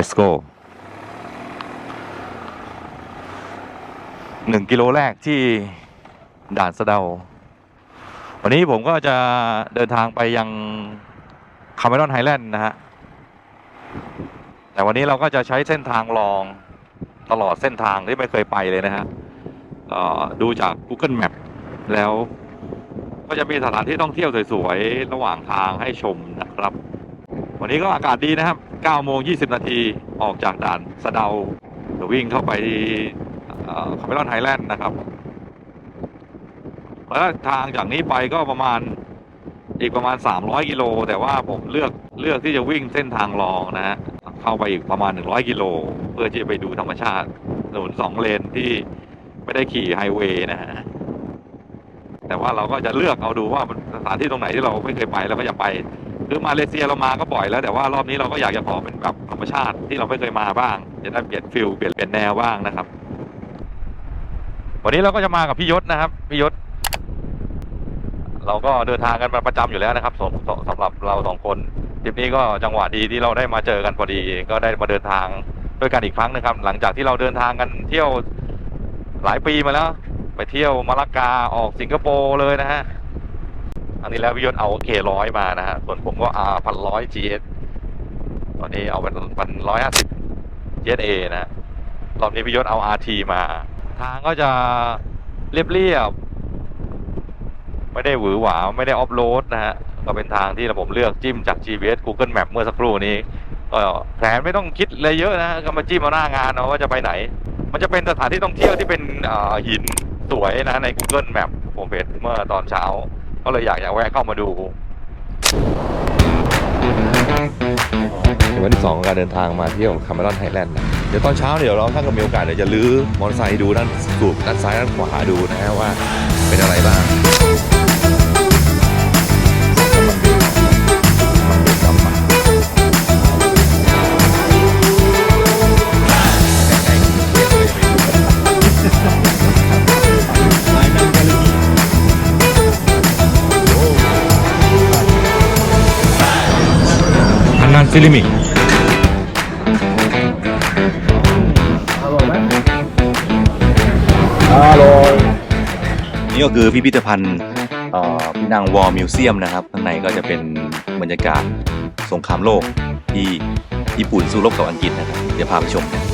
let's go หนึ่งกิโลแรกที่ด่านสะเดา วันนี้ผมก็จะเดินทางไปยังคาเมรอนไฮแลนด์นะฮะ แต่วันนี้เราก็จะใช้เส้นทางรองตลอดเส้นทางที่ไม่เคยไปเลยนะฮะดูจาก Google Map แล้วก็จะมีสถานที่ท่องเที่ยวสวยๆ ระหว่างทางให้ชมนะครับ วันนี้ก็อากาศดีนะครับ 9โมง20 นาทีออกจากด่านสะเดาเดี๋ยววิ่งเข้าไปคาเมรอนไฮแลนด์นะครับ แล้วทางจากนี้ไปก็ประมาณอีกประมาณ 300 กิโล แต่ว่าผมเลือกเลือกที่จะวิ่งเส้นทางรองนะฮะเข้าไปอีกประมาณ 100 กิโล เพื่อที่จะไปดูธรรมชาติถนนสองเลนที่ไม่ได้ขี่ไฮเวย์นะฮะแต่ว่าเราก็จะเลือกเอาดูว่าสถานที่ตรงไหนที่เราไม่เคยไปเราก็จะไป คือมาเลเซียเรามาก็บ่อยแล้วแต่ว่ารอบนี้เราก็อยากจะขอเป็นแบบธรรมชาติที่เราไม่เคยมาบ้าง จะได้เปลี่ยนฟิลเปลี่ยนเปลี่ยนแนวบ้างนะครับ วันนี้เราก็จะมากับพี่ยศนะครับพี่ยศ เราก็เดินทางกันมาประจำอยู่แล้วนะครับสำสำสำหรับเราสองคนทริปนี้ก็จังหวะดีที่เราได้มาเจอกันพอดี ก็ได้มาเดินทางด้วยกันอีกครั้งนะครับ หลังจากที่เราเดินทางกันเที่ยวหลายปีมาแล้ว ไปเที่ยวมาลากาออกสิงคโปร์เลยนะฮะ อันนี้แล้วพิยศเอาเคร้อยมานะฮะ ส่วนผมก็อาพันร้อย GS ตอนนี้เอาเป็นพันร้อยห้าสิบ GSA นะรอบนี้พิยศเอา RT มา ทางก็จะเรียบเรียบๆไม่ได้หวือหวาไม่ได้ออฟโรดนะฮะ ก็เป็นทางที่ผมเลือกจิ้มจาก GPS Google Map เมื่อสักครู่นี้ ก็แผนไม่ต้องคิดอะไรเยอะนะ ก็มาจิ้มเอาหน้างานเอาว่าจะไปไหน มันจะเป็นสถานที่ท่องเที่ยวที่เป็นอ่อหินสวยนะใน Google Map ผมเห็นเมื่อตอนเช้า ก็เลยอยากอยากแวะเข้ามาดูวันที่สองของการเดินทางมาเที่ยวคาเมลอนไฮแลนด์นะเดี๋ยวตอนเช้าเดี๋ยวเราถ้าเกิดมีโอกาสเดี๋ยวจะลื้อมอเตอร์ไซค์ดูด้านสูบด้านซ้ายด้านขวาดูนะฮะว่าเป็นอะไรบ้าง อันนั้นซิลิมิกนี่ก็คือพิพิธภัณฑ์เอ่อพินังวอลมิวเซียมนะครับ ข้างในก็จะเป็นบรรยากาศสงครามโลกที่ญี่ปุ่นสู้รบกับอังกฤษนะครับ เดี๋ยวพาไปชมกัน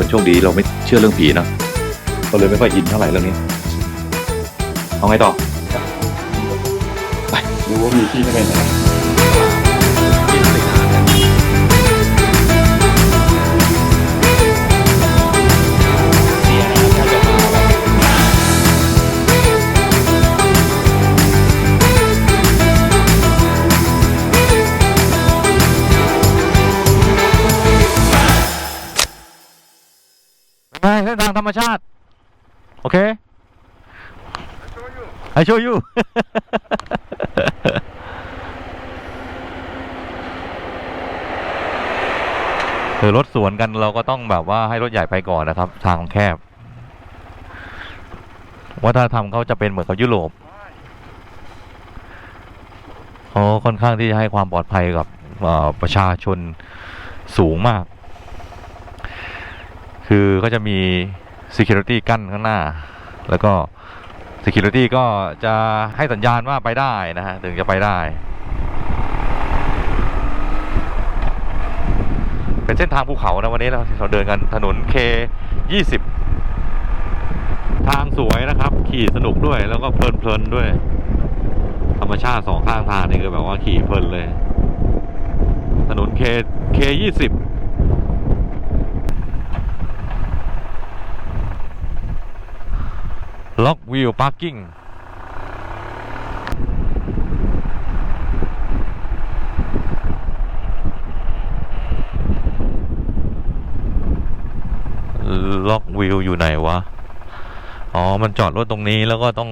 คนโชคดีเราไม่เชื่อเรื่องผีเนอะก็เลยไม่ค่อยอินเท่าไหร่เรื่องนี้ เอาไงต่อ ไปรู้ว่ามีที่ไม่เป็นไร ส้นทางธรรมชาติ โอเค I show you คือรถสวนกันเราก็ต้องแบบว่าให้รถใหญ่ไปก่อนนะครับ ทางแคบ วัฒนธรรมเขาจะเป็นเหมือนกับยุโรปเขาค่อนข้างที่จะให้ความปลอดภัยกับประชาชนสูงมาก คือก็จะมี security กั้นข้างหน้า แล้วก็ security ก็จะให้สัญญาณว่าไปได้นะฮะ ถึงจะไปได้ เป็นเส้นทางภูเขานะวันนี้เราเราเดินกันถนน K 20ทางสวยนะครับ ขี่สนุกด้วยแล้วก็เพลินๆด้วย ธรรมชาติสองข้างทางนี่คือแบบว่าขี่เพลินเลย ถนน K K 20 ล็อกวิวพาร์กิ้งล็อกวิวอยู่ไหนวะ อ๋อ มันจอดรถตรงนี้แล้วก็ต้อง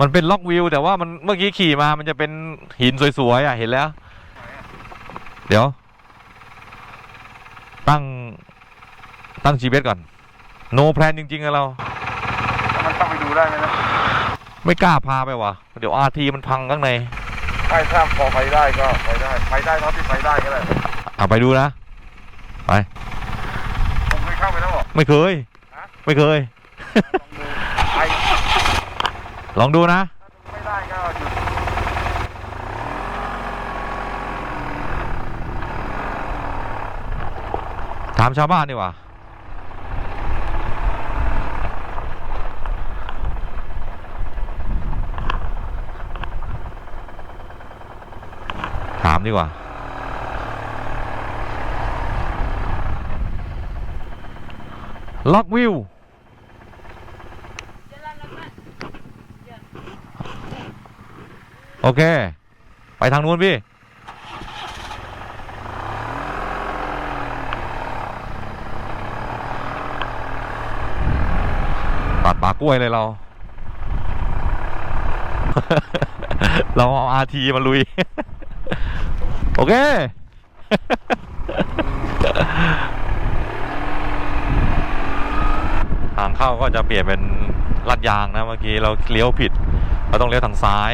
มันเป็นล็อกวิวแต่ว่ามันเมื่อกี้ขี่มามันจะเป็นหินสวยๆอะเห็นแล้ว เดี๋ยว ตั้งตั้ง GPS ก่อน no plan จริงๆอะเรา มันต้องไปดูได้ไหมนะ ไม่กล้าพาไปว่ะเดี๋ยว RT มันพังข้างในไม่ถ้าพอไปได้ก็ไปได้ ไปได้เท่าที่ไปได้ก็ได้อะไปดูนะ ไป ผมเคยเข้าไปแล้วเหรอ ไม่เคย ฮะ ไม่เคย ลองดูไป ลองดูนะถาไม่ได้ก็หยุดถามชาวบ้านดีกว่าถามดีกว่า ล็อกวิว โอเค ไปทางนู้นพี่ ตัดปากล้วยเลยเรา เราเอาอาทีมาลุย โอเค ทางเข้าก็จะเปลี่ยนเป็นลัดยางนะเมื่อกี้เราเลี้ยวผิด เราต้องเลี้ยวทางซ้าย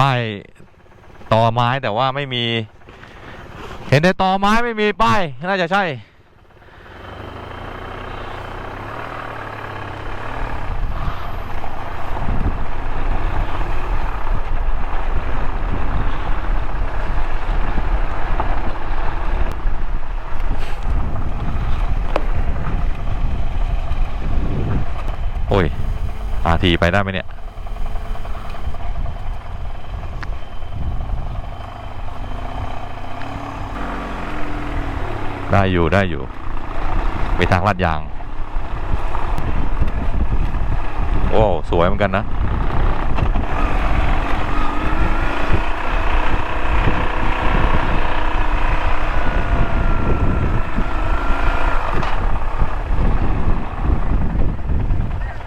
ป้ายต่อไม้แต่ว่าไม่มี เห็นในต่อไม้ไม่มีป้ายน่าจะใช่ โอ้ยอาทีไปได้ไหมเนี่ย ได้อยู่ได้อยู่ ไปทางลาดยาง โอ้ สวยเหมือนกันนะ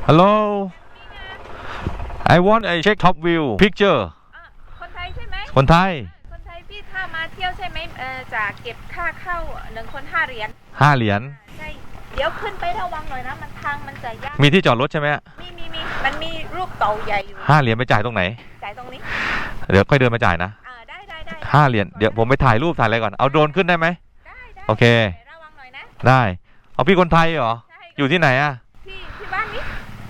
ฮัลโหล I want a check top view picture อะคนไทยใช่ไหมคนไทย ไหมเออจะเก็บค่าเข้าหนึ่งคนห้าเหรียญห้าเหรียญใช่เดี๋ยวขึ้นไประวังหน่อยนะมันทางมันจะยากมีที่จอดรถใช่ไหมฮะมีมีมีมันมีรูปเต่าใหญ่อยู่ห้าเหรียญไปจ่ายตรงไหนจ่ายตรงนี้ เดี๋ยวค่อยเดินมาจ่ายนะอ่าได้ได้ได้ห้าเหรียญเดี๋ยวผมไปถ่ายรูปถ่ายอะไรก่อนเอาโดรนขึ้นได้ไหมได้ได้โอเคระวังหน่อยนะได้ เอาพี่คนไทยเหรอใช่อยู่ที่ไหนอะที่ที่บ้านนี้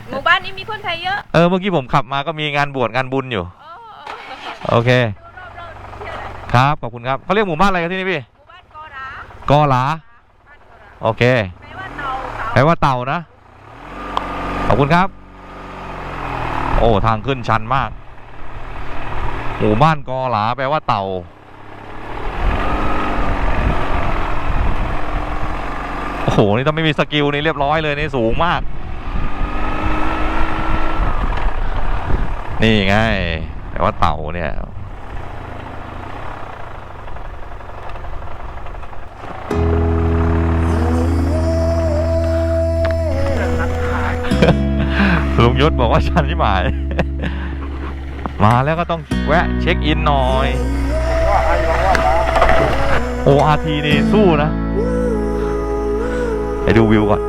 หมู่บ้านนี้มีคนไทยเยอะเออเมื่อกี้ผมขับมาก็มีงานบวชงานบุญอยู่โอ้โอเค ครับขอบคุณครับเขาเรียกหมู่บ้านอะไรกันที่นี่พี่หมู่บ้านกอรากอหลาบ้านกอราโอเคแปลว่าเต่าเต่าแปลว่าเต่านะ ขอบคุณครับ โอ้ทางขึ้นชันมาก หมู่บ้านกอหลาแปลว่าเต่าโอ้โหนี่ถ้าไม่มีสกิลนี่เรียบร้อยเลยนี่สูงมาก นี่ไงแปลว่าเต่าเนี่ย ยศบอกว่าชันที่หมาย มาแล้วก็ต้องแวะเช็คอินหน่อยว่าให้ลอามา ORT นี่สู้นะไปดูวิวก่อน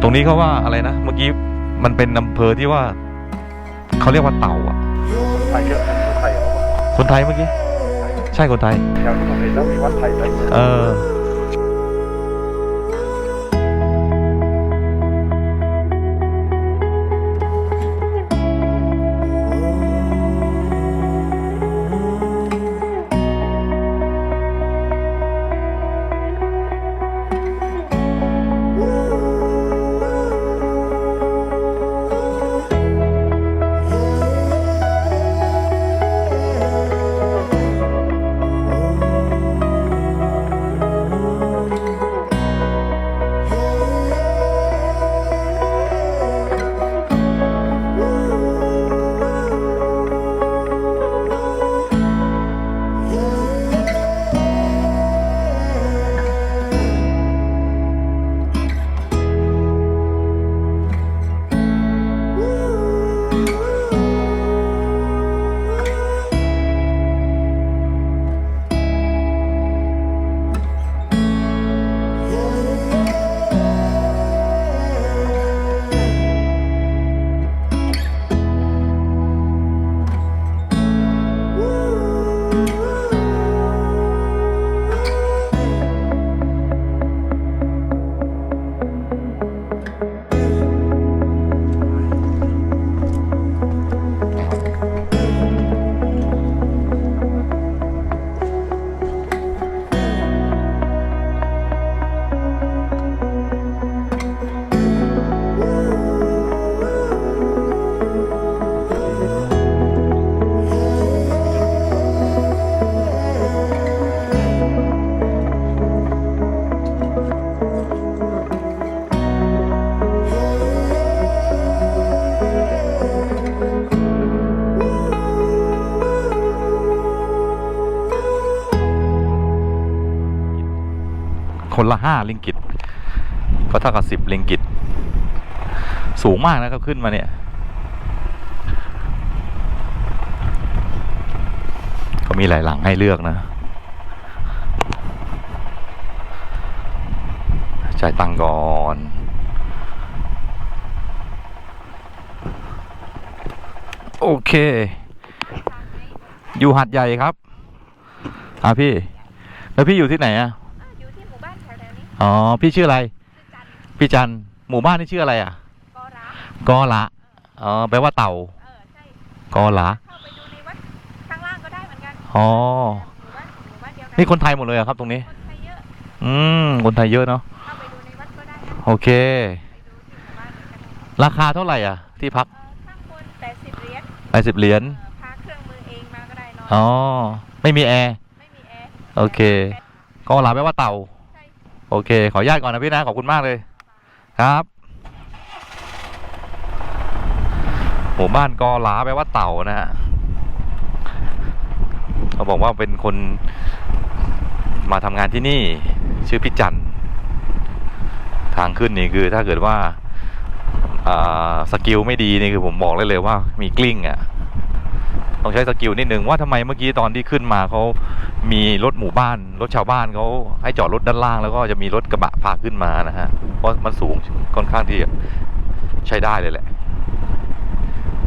ตรงนี้เขาว่าอะไรนะ เมื่อกี้มันเป็นอำเภอที่ว่า เขาเรียกว่าเต่าอะไทยเยอะคนไทยเขาบอกคนไทยเมื่อกี้ ช่คนไทย อย่างที่ผมเห็นแล้วมีวัดไทยด้วยเออ คนละห้าลิงกิตก็เท่ากับสิบลิงกิต สูงมากนะครับขึ้นมาเนี่ย ก็มีหลายหลังให้เลือกนะ จ่ายตังก่อนโอเค อยู่หัดใหญ่ครับ อ่าพี่ แล้วพี่อยู่ที่ไหนอะ อ๋อ พี่ชื่ออะไรคือจันทร์พี่จันทร์หมู่บ้านนี่ชื่ออะไรอะกอร้ากอละอ๋อแปลว่าเต่าเออใช่กอละเข้าไปดูในวัดข้างล่างก็ได้เหมือนกันอ๋อหมู่บ้านหมู่บ้านเดียวกันี่คนไทยหมดเลยเหรอครับตรงนี้ คนไทยเยอะอืมคนไทยเยอะเนาะเข้าไปดูในวัดก็ได้นะโอเค ไปดูที่หมู่บ้านเหมือนกันราคาเท่าไหร่อะ ที่พักเออข้างบนแปดสิบเหรียญแปดสิบเหรียญเออพาเครื่องมือเองมาก็ได้นอนอ๋อไม่มีแอร์ไม่มีแอร์โอเคกอละแปลว่าเต่าใช่ โอเค ขออนุญาตก่อนนะพี่นะขอบคุณมากเลย ครับหมู่บ้านกอหลาแปลว่าเต่านะฮะเขาบอกว่าเป็นคนมาทำงานที่นี่ชื่อพี่จันทร์ทางขึ้นนี่คือถ้าเกิดว่าสกิลไม่ดีนี่คือผมบอกเลยเลยว่ามีกลิ้งอะ ต้องใช้สกิลนิดนึงว่าทำไมเมื่อกี้ตอนที่ขึ้นมาเขามีรถหมู่บ้าน รถชาวบ้านเขาให้จอดรถด้านล่าง แล้วก็จะมีรถกระบะพาขึ้นมานะฮะเพราะมันสูงค่อนข้างที่ใช้ได้เลยแหละ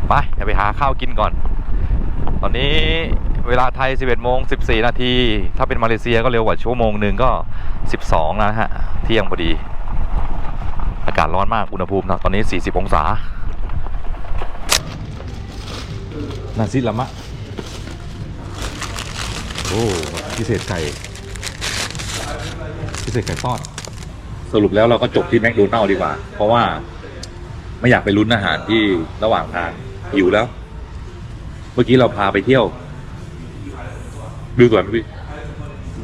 ไปไปหาข้าวกินก่อน ตอนนี้เวลาไทย 11โมง14 นาที ถ้าเป็นมาเลเซียก็เร็วกว่าชั่วโมงหนึ่งก็ 12 นะฮะ เที่ยงพอดี อากาศร้อนมาก อุณหภูมิตอนนี้ 40 องศา นาซิละมะ โอ้พิเศษไก่พิเศษไก่ทอด สรุปแล้วเราก็จบที่แมคโดนัลล์ดีกว่า เพราะว่าไม่อยากไปลุ้นอาหารที่ระหว่างทางหิวแล้ว เมื่อกี้เราพาไปเที่ยวดูก่อนไหมพี่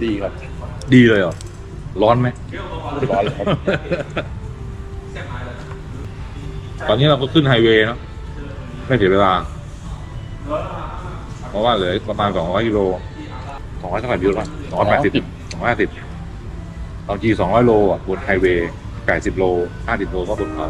ดีครับ ดีเลยเหรอ ร้อนไหมร้อนเลยครับ ตอนนี้เราก็ขึ้นไฮเวย์เนาะไม่เสียเวลา เพราะว่าเหลือประมาณ200กิโล200เท่าไหร่กิโลวะ280 250บางที200โลอะบนไฮเวย์80โล50โลก็บนเขา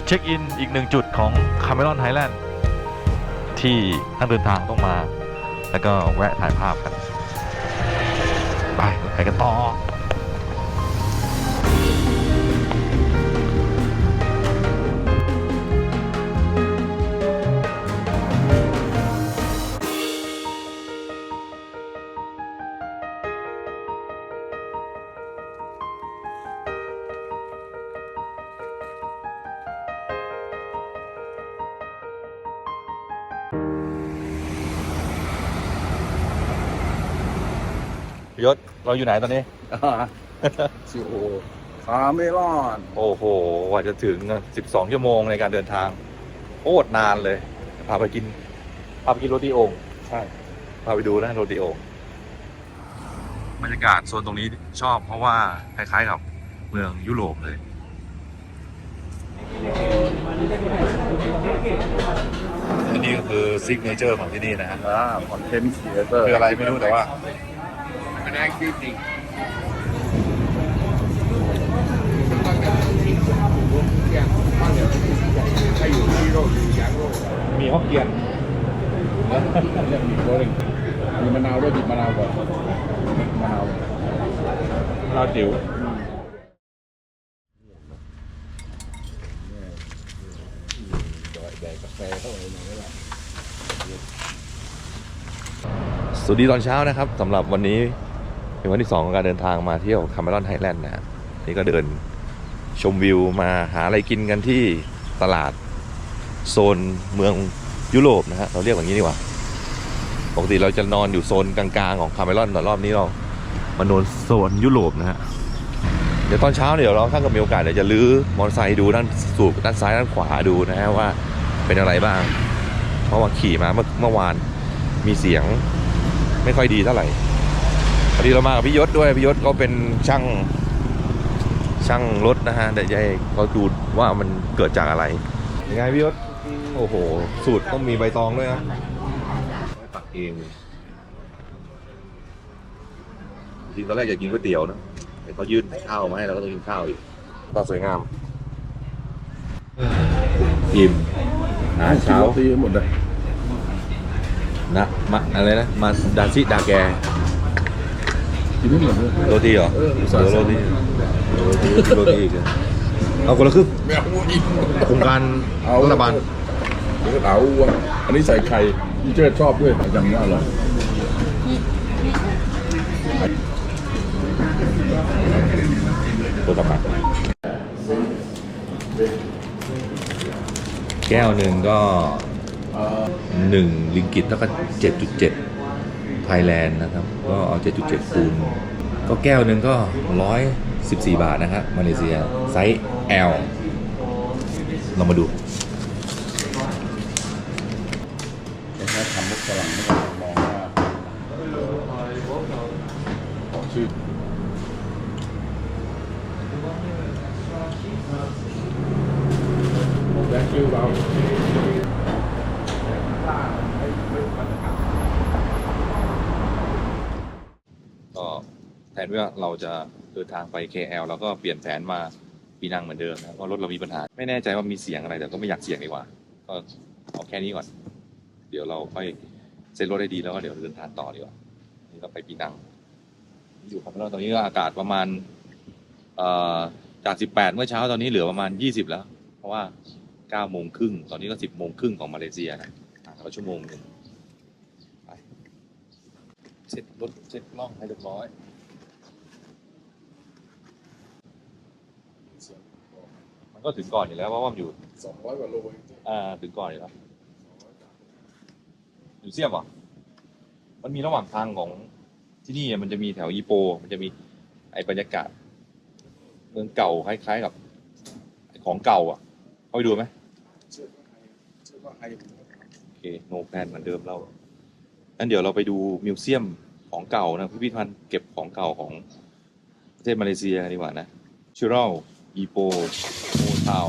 จุดเช็คอินอีกหนึ่งจุดของคาเมรอนไฮแลนด์ที่นักเดินทางต้องมา แล้วก็แวะถ่ายภาพกัน ไปไปกันต่อ ยศเราอยู่ไหนตอนนี้ซิโอคาเมลอนโอ้โหกว่าจะถึง12 ชั่วโมงในการเดินทางโคตรนานเลย พาไปกิน พาไปกินโรตีโองใช่ พาไปดูนะโรตีโองบรรยากาศโซนตรงนี้ชอบเพราะว่า คล้ายๆกับเมืองยุโรปเลย อันนี้ก็คือซิกเนเจอร์ของที่นี่นะฮะอ่าคอนเทนต์ครีเอเตอร์คืออะไรไม่รู้แต่ว่าไม่ได้จริงมีฮอกเกียนเรื่องมีโรลิงมีมะนาวด้วยบีบมะนาวก่อนมะนาวเราจิ๋ว ส วัสดีตอนเช้านะครับสำหรับวันนี้เป็นวันที่2ของการเดินทางมาเที่ยวคาเมรอนไฮแลนด์นะนี่ก็เดินชมวิวมาหาอะไรกินกันที่ตลาดโซนเมืองยุโรปนะฮะเราเรียกอย่างนี้ดีกว่าปกติเราจะนอนอยู่โซนกลางๆของคาเมรอนแต่รอบนี้เรามานอนโซนยุโรปนะฮะเดี๋ยวตอนเช้าเดี๋ยวเราถ้าเกิดมีโอกาสเดี๋ยวจะลื้อมอเตอร์ไซค์ดูด้านสูบด้านซ้ายด้านขวาดูนะฮะว่าเป็นอะไรบ้าง เพราะว่าขี่มาเมื่อเมื่อวานมีเสียง ไม่ค่อยดีเท่าไหร่พอดีเรามากับพี่ยศด้วยพี่ยศก็เป็นช่างช่างรถนะฮะแต่ยายเขาดูว่ามันเกิดจากอะไรยังไงพี่ยศโอ้โห สูตรต้องมีใบตองด้วยนะตักเองจริงตอนแรกอยากกินก๋วยเตี๋ยวนะแต่เขายื่นข้าวมาให้เราก็ต้องกินข้าวอีกตาสวยงามอิ่มอาหารเช้าตีหมดเลยนะ มาอะไรนะ มาดาซิดาแกกินไม่หมดเลยโรตีเหรอเออโรโรตีโรตีโรตีอีกเหรอเอาคนละครึ่งไม่เอาอีกโครงการเอารัฐบาลเดี๋ยวเอาอะอันนี้ใส่ไข่พี่เจิดชอบด้วยอย่างนี้อร่อยตัวละบาทแก้วหนึ่งก็ หนึ่งลิงกิตแล้วก็เจ็ดจุดเจ็ดไทยแลนด์นะครับ ก็เอาเจ็ดจุดเจ็ดคูณก็แก้วหนึ่งก็ร้อยสิบสี่บาทนะครับมาเลเซียไซส์ L เรามาดูแค่ทำมุกฝรั่งไม่ต้องมองว่าชื่อ Thank you เรา ก็แทนว่าเราจะเดินทางไป KL แล้วก็เปลี่ยนแผนมาปีนังเหมือนเดิมนะเพราะรถเรามีปัญหา ไม่แน่ใจว่ามีเสียงอะไรแต่ก็ไม่อยากเสียงดีกว่า ก็เอาแค่นี้ก่อน เดี๋ยวเราค่อยเซ็ตรถได้ดีแล้วก็เดี๋ยวเดินทางต่อดีกว่า นี่เราไปปีนัง อยู่ครับแล้วตอนนี้ก็อากาศประมาณเอ่อจาก 18 เมื่อเช้าตอนนี้เหลือประมาณ 20 แล้ว เพราะว่า 9 โมงครึ่ง ตอนนี้ก็ 10 โมงครึ่งของมาเลเซียนะ ห่างกันชั่วโมงหนึ่งไปเซ็ตรถเซ็ตกล้องให้เรียบร้อยมันก็ถึงก่อนอยู่แล้วเพราะว่ามันอยู่สองร้อยกว่าโลเองอ่าถึงก่อนอยู่แล้วมิวเซียมเหรอะมันมีระหว่างทางของที่นี่มันจะมีแถวอีโป มันจะมีไอ้บรรยากาศ เมืองเก่าคล้ายๆกับไอ้ของเก่าอะ เข้าไปดูไหมเชื่อว่าไฮเชื่อว่าไฮโอ เคโนแพนเหมือนเดิมเรางั้นเดี๋ยวเราไปดูมิวเซียมของเก่านะพิพิธภัณฑ์เก็บของเก่าของประเทศมาเลเซียดีกว่านะชิรัลอีโปโมทาว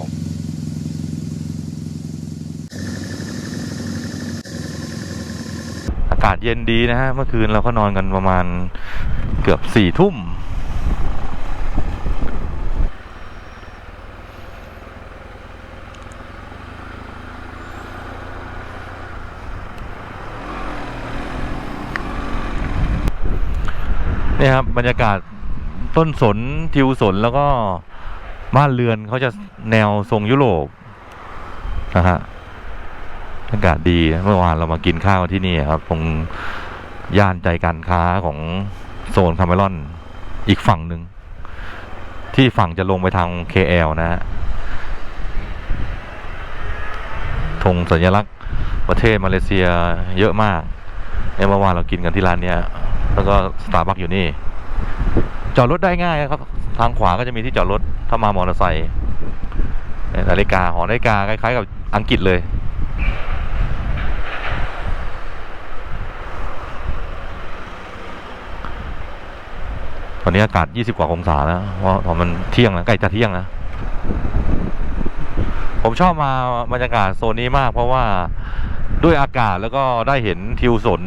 อากาศเย็นดีนะฮะ เมื่อคืนเราก็นอนกันประมาณเกือบสี่ทุ่ม นี่ครับบรรยากาศต้นสนทิวสนแล้วก็บ้านเรือนเขาจะแนวทรงยุโรปนะฮะอากาศดีเมื่อวานเรามากินข้าวที่นี่ครับตรงย่านใจการค้าของโซนคาเมรอนอีกฝั่งหนึ่งที่ฝั่งจะลงไปทาง KL นะฮะธงสัญลักษณ์ประเทศมาเลเซียเยอะมากเนี่ยเมื่อวานเรากินกันที่ร้านเนี้ย แล้วก็สตาร์บัคอยู่นี่ จอดรถได้ง่ายครับ ทางขวาก็จะมีที่จอดรถถ้ามามอเตอร์ไซค์นาฬิกาหอนาฬิกาคล้ายๆกับอังกฤษเลยตอนนี้อากาศ 20 กว่าองศาแล้วเพราะเพราะมันเที่ยงแล้วใกล้จะเที่ยงแล้ว ผมชอบมาบรรยากาศโซนนี้มาก เพราะว่า ด้วยอากาศแล้วก็ได้เห็นทิวสน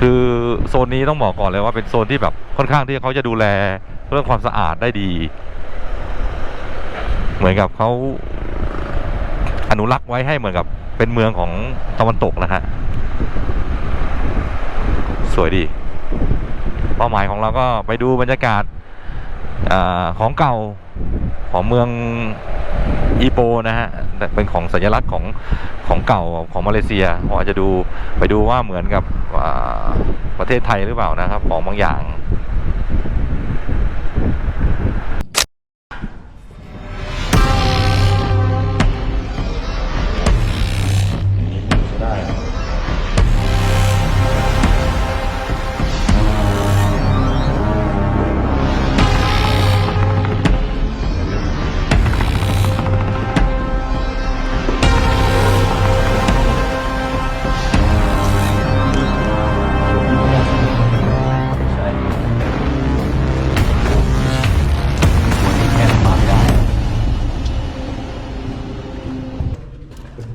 คือโซนนี้ต้องบอกก่อนเลยว่าเป็นโซนที่แบบค่อนข้างที่เขาจะดูแลเรื่องความสะอาดได้ดี เหมือนกับเขาอนุรักษ์ไว้ให้เหมือนกับเป็นเมืองของตะวันตกนะฮะสวยดีเป้าหมายของเราก็ไปดูบรรยากาศอาของเก่าของเมือง อีโปนะฮะเป็นของสัญลักษณ์ของของเก่าของมาเลเซียผมอาจจะดูไปดูว่าเหมือนกับประเทศไทยหรือเปล่านะครับ ของบางอย่าง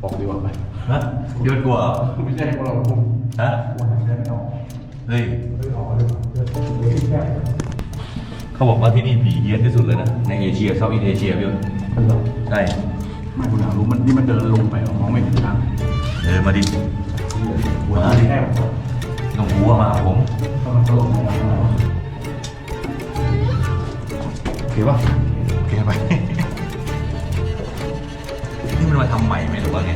บอกดีกว่าไหมฮะยศกลัวไม่ใช่พวกเราฮะเฮ้ยเขาบอกว่าที่นี่ผีเฮี้ยนที่สุดเลยนะในเอเชียเซาท์อีสเอเชียพี่ยศใช่ไม่คุณอยากรู้มันนี่มันเดินลงไปมองไม่เห็นทางเออมาดิมาดิแค่น้องหัวมาหาผมก็มันตลกนะโอเคป่ะโอเคไป นี่มันมาทำใหม่ไหมหรือว่าไง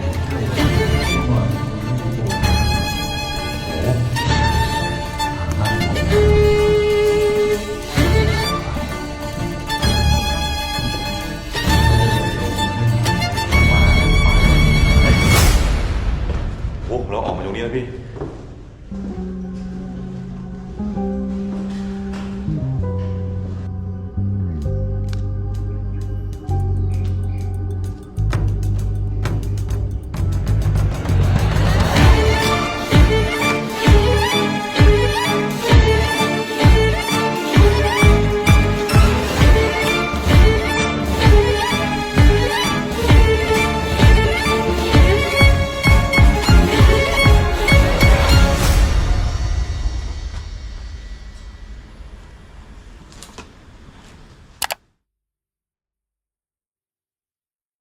โอ้เราออกมาตรงนี้แล้วพี่